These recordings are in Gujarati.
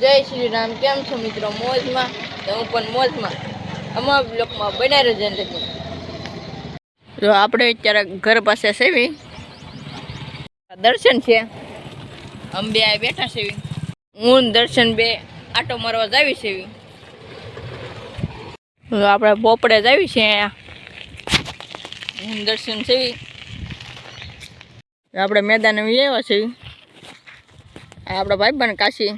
જય શ્રી રામ. કેમ છો મિત્રો? મોજમાં? તો હું પણ મોજમાં. અમારા બ્લોકમાં બને રહેજો જો આપણે અત્યારે ઘર પાસે સેવી. દર્શન છે. અમે બે આ બેઠા સેવી. હું દર્શન બે આટો મારવા જાવી સેવી. આપણે પોપડે જાવી છે અહીંયા. હું દર્શન સેવી. આપણે મેદાન આવ્યા છે આપણા ભાઈ બન કાશી.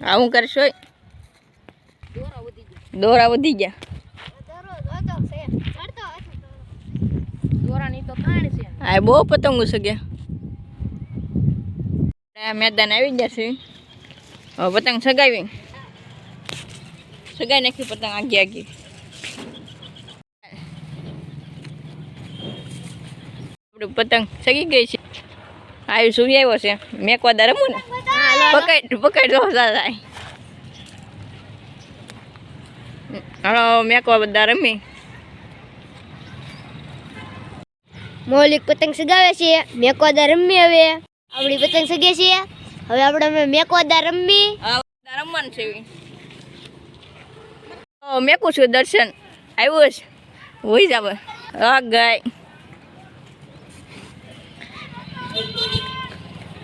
આ હું કરીશ હોય દોરા વધી ગયા આ બહુ પતંગો છે આ મેદાન આવી ગયા છે હવે પતંગ સગાવી સગાઈ નાખી પતંગ આગી આગી આપણી પતંગ સગી ગઈ છે આવી સુઈ આવ્યો છે મેકવા દા રમું ને પકડ પકડ દો દાદા હાલો મેકવા બધા રમી મૌલિક પતંગ સગાવે છે મેકવાદા રમી હવે આપણી પતંગ સગે છે હવે આપણે અમે મેકવાદા રમી રમવાનું છે મેકું છું દર્શન આવ્યું છે હોઈ જાવ હા ગાય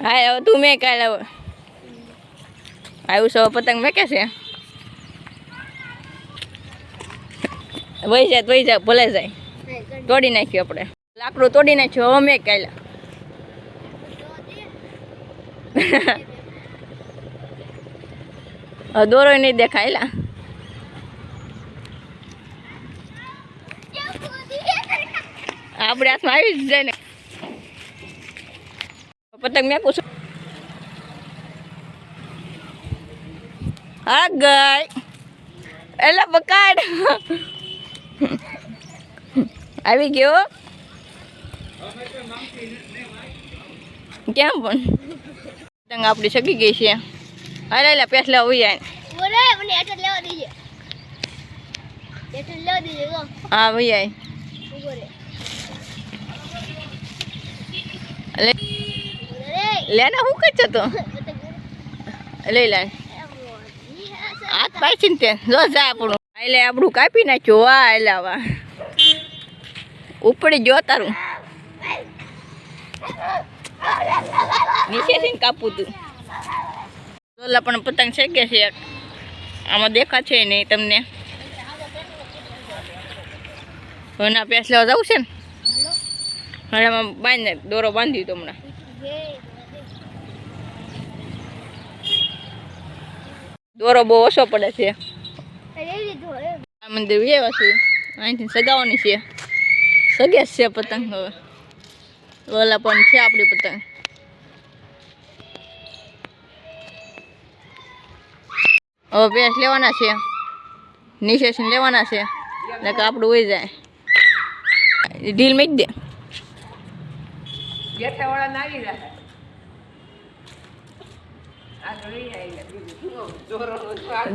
હા તું મેં કાલે આવ્યું છે પતંગ મેકે છે? વહી જાય વહી જાય, ભલે જાય. તોડી નાખ્યું આપણે. લાકડું તોડી નાખ્યું હવે મેં કાલે હવે દોરો નહીં દેખાય લા આપણે હાથમાં આવી જ જાય ને. પતંગ મેં પૂછું ગઈ એટલે પકડ. આવી ગયો. કેમ પણ? પતંગ આપણી સગી ગઈ છે. હાલે લે. પેસલા ઉઈ જાય હા રે. લે. ને હું કરছো તો? લઈ લે. હાથ પાછી ને તે જો જાય આપણું. એટલે આપણું કાપી નાખ્યું. વાહ એટલે વાહ. ઉપડી જો તારું. નીચેથી ને કાપવું તું. ઓલા પણ પતંગ છે એક. આમાં દેખાશે નહીં તમને. ના પેસ લેવા જવું છે ને? હવે આમાં બાંધીને દોરો બાંધી તો હમણાં. દોરો બહુ ઓછો પડે છે. આ મંદિર એવા છે. અહીંથી સગાવાની છે. સગે છે પતંગ હવે. ઓલા પણ છે આપણી પતંગ. હવે ભેંસ લેવાના છે. નીચેથી લેવાના છે. એટલે કે આપણું હોય જાય. ઢીલ મૂકી દે.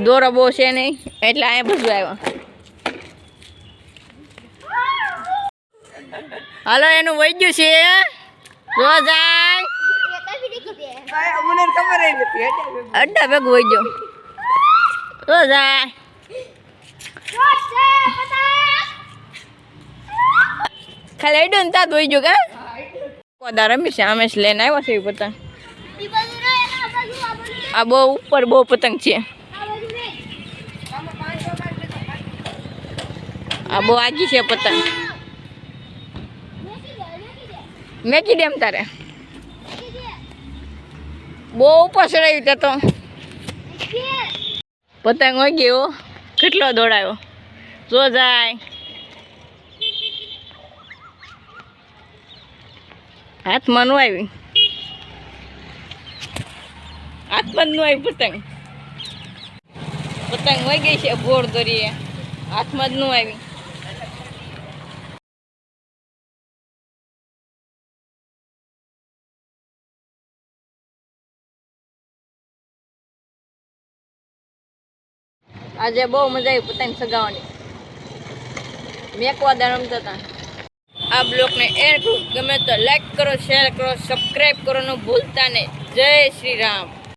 દોરો બહુ છે નહીં, એટલે અહીંયા ભજવા આવ્યો. હાલો, એનું વૈદ્યું છે જો જાય. અડ્ડા ભેગું વૈદ્યો જો જાય. ખાલી અડ્યો ને ત્યાં વૈદ્યું કે? કોદા રમી છે અમે લઈને આવ્યો છે એ પતંગ આ બહુ ઉપર બહુ પતંગ છે. આ બહુ આગી છે પતંગ. મેકી એમ તારે? બહુ ઉપર ચડાવ્યું તો પતંગ હોય ગયો કેટલો દોડાયો? જો જાય. હાથમાં નું આવી. જ પતંગ. પતંગ હોય ગઈ છે, ગોળ દોરીએ. હાથમાં જ નું આવી. આજે બહુ મજા આવી પતંગ સગાવવાની. મેકવા દા રમતા હતા. આ બ્લોગને એન્ડ ગમે તો લાઈક કરો શેર કરો સબસ્ક્રાઈબ કરવાનું ભૂલતા નહીં. જય શ્રી રામ.